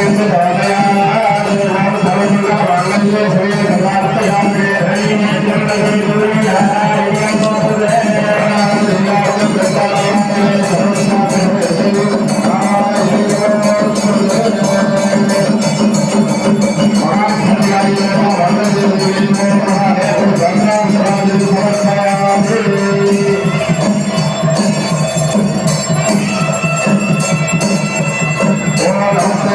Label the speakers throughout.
Speaker 1: ഇന്ന്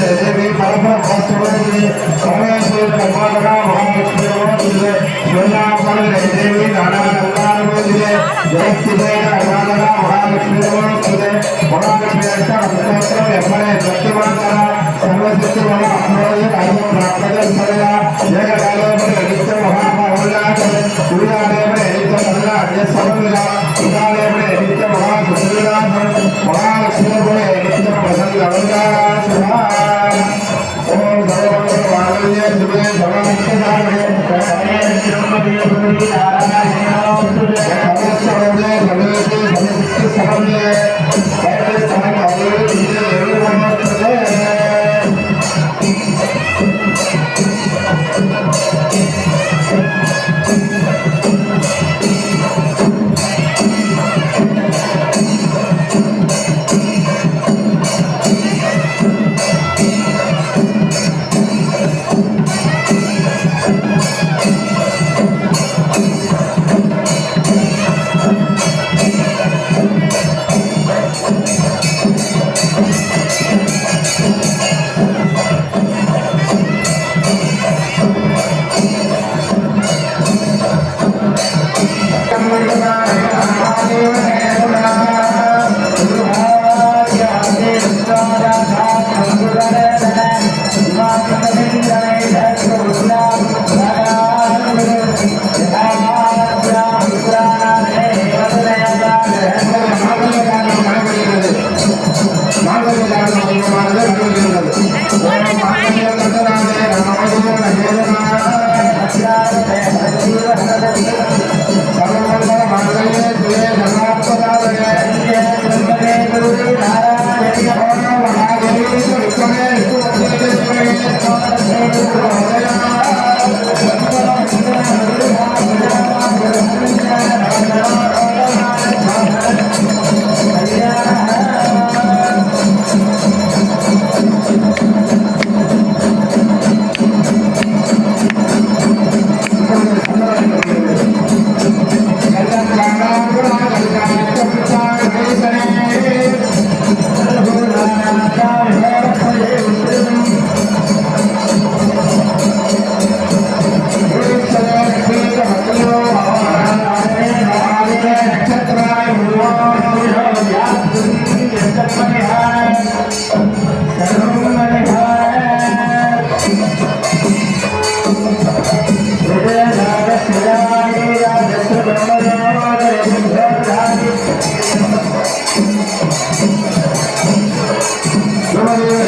Speaker 1: தேவி பரம்பர பாசுவதி கமலேஸ்வரி கர்நாடகா மகாலட்சுமியிலே சொல்லாமலை தேவி நாடாளுமன்றத்திலே ஜெயஸ்திலே கர்நாடகா மகாலட்சுமியிலே மகாலட்சுமி அஷ்டம் எம்எல்ஏ சத்தியமான சர்வசித்திரமான அன்னோடு ஐநூறு நாற்பது முறையா ஏக காலோடு எடுத்த பிரசங்க அலங்காரா மாநில மாநில Thank you.